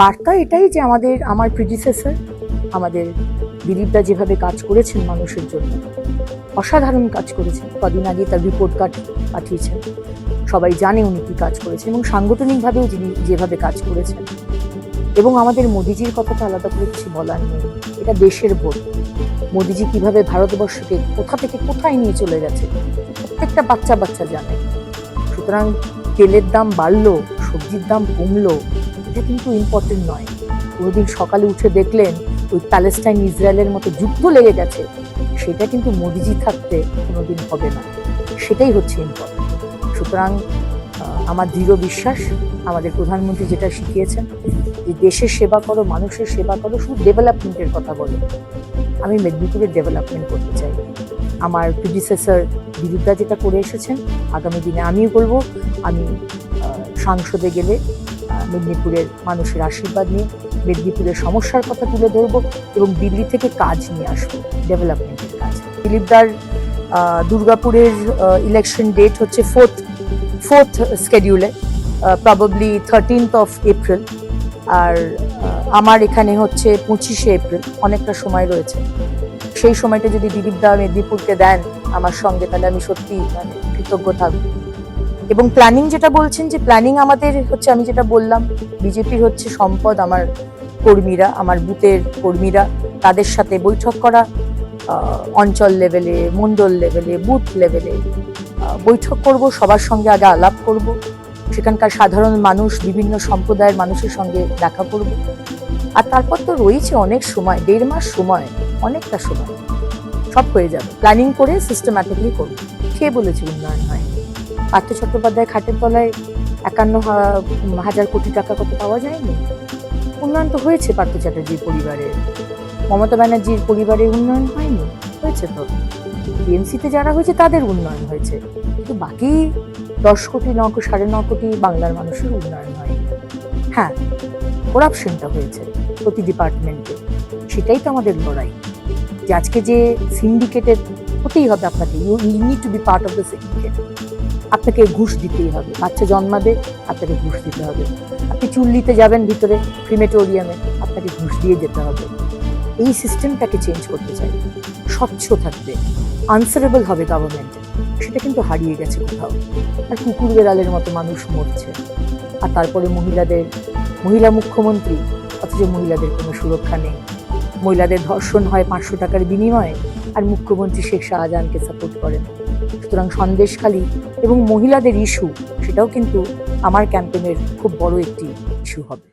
বার্তা এটাই যে আমাদের, আমার প্রিডিসেসর আমাদের দিলীপদা যেভাবে কাজ করেছেন মানুষের জন্য, অসাধারণ কাজ করেছেন। কদিন আগে তার রিপোর্ট কার্ড পাঠিয়েছেন। সবাই জানে উনি কি কাজ করেছেন এবং সাংগঠনিকভাবেও যিনি যেভাবে কাজ করেছেন। এবং আমাদের মোদিজির কথাটা আলাদা করে কিছু বলার নেই। এটা দেশের ভোট। মোদিজি কীভাবে ভারতবর্ষকে কোথা থেকে কোথায় নিয়ে চলে গেছে, প্রত্যেকটা বাচ্চা বাচ্চা জানে। সুতরাং তেলের দাম বাড়লো, সবজির দাম কমলো এটা কিন্তু ইম্পর্টেন্ট নয়। কোনোদিন সকালে উঠে দেখলেন ওই প্যালেস্টাইন ইসরায়েলের মতো যুদ্ধ লেগে গেছে, সেটা কিন্তু মোদিজি থাকতে কোনোদিন হবে না। সেটাই হচ্ছে ইম্পর্টেন্ট সুতরাং আমার দৃঢ় বিশ্বাস, আমাদের প্রধানমন্ত্রী যেটা শিখিয়েছেন, যে দেশের সেবা করো, মানুষের সেবা করো, শুধু ডেভেলপমেন্টের কথা বলো। আমি মেদিনীপুরের ডেভেলপমেন্ট করতে চাই। আমার প্রিডিসেসর বিরুদ্ধা যেটা করে এসেছেন, আগামী দিনে আমিও বলব আমি সংসদে গেলে মেদিনীপুরের মানুষের আশীর্বাদ নিয়ে মেদিনীপুরের সমস্যার কথা তুলে ধরবো এবং দিল্লি থেকে কাজ নিয়ে আসব ডেভেলপমেন্টের কাজ। দিলীপদার দুর্গাপুরের ইলেকশন ডেট হচ্ছে ফোর্থ ফোর্থ স্কেডিউলে প্রবাবলি থার্টিনথ অফ এপ্রিল আর আমার এখানে হচ্ছে পঁচিশে এপ্রিল অনেকটা সময় রয়েছে। সেই সময়টা যদি দিলীপদা মেদিনীপুরকে দেন, আমার সঙ্গে, তাহলে আমি সত্যি মানে কৃতজ্ঞ থাকব। এবং প্ল্যানিং যেটা বলছেন যে প্ল্যানিং আমাদের হচ্ছে, আমি যেটা বললাম, বিজেপির হচ্ছে সম্পদ আমার কর্মীরা, আমার বুথের কর্মীরা, তাদের সাথে বৈঠক করা অঞ্চল লেভেলে মণ্ডল লেভেলে বুথ লেভেলে বৈঠক করব, সবার সঙ্গে আগে আলাপ করব, সেখানকার সাধারণ মানুষ, বিভিন্ন সম্প্রদায়ের মানুষের সঙ্গে দেখা করব। আর তারপর তো রয়েছে অনেক সময়, দেড় মাস সময়, অনেকটা সময়, সব হয়ে যাবে। প্ল্যানিং করে সিস্টেম্যাটিকলি করব। কে বলেছে উন্নয়ন? পার্থ চট্টোপাধ্যায় খাটের তলায় একান্ন হাজার কোটি টাকা কত পাওয়া যায়নি? উন্নয়ন তো হয়েছে পার্থ চ্যাটার্জির পরিবারের মমতা ব্যানার্জির পরিবারের উন্নয়ন হয়নি? হয়েছে তো। টিএমসিতে যারা হয়েছে তাদের উন্নয়ন হয়েছে। কিন্তু বাকি দশ কোটি, ন সাড়ে ন কোটি বাংলার মানুষের উন্নয়ন হয়নি। হ্যাঁ করাপশনটা হয়েছে প্রতি ডিপার্টমেন্টে সেটাই তো আমাদের লড়াই। যে আজকে যে সিন্ডিকেটের হতেই হবে আপনাকে। You you need to be part of the syndicate আপনাকে ঘুষ দিতেই হবে। বাচ্চা জন্মাবে, আপনাকে ঘুষ দিতে হবে। আপনি চুল্লিতে যাবেন ভিতরে ক্রিমেটোরিয়ামে আপনাকে ঘুষ দিয়ে যেতে হবে। এই সিস্টেমটাকে চেঞ্জ করতে চাই। স্বচ্ছ থাকবে আনসারেবল হবে গভর্নমেন্ট সেটা কিন্তু হারিয়ে গেছে কোথাও। আর কুকুর বেড়ালের মতো মানুষ মরছে। আর তারপরে মহিলাদের, মহিলা মুখ্যমন্ত্রী, অথচ মহিলাদের কোনো সুরক্ষা নেই। মহিলাদের ধর্ষণ হয় পাঁচশো টাকার বিনিময়ে, আর মুখ্যমন্ত্রী শেখ শাহজাহানকে সাপোর্ট করেন। সুতরাং সন্দেশখালী এবং মহিলাদের ইস্যু সেটাও কিন্তু আমার ক্যাম্পেনের খুব বড় একটি ইস্যু হবে।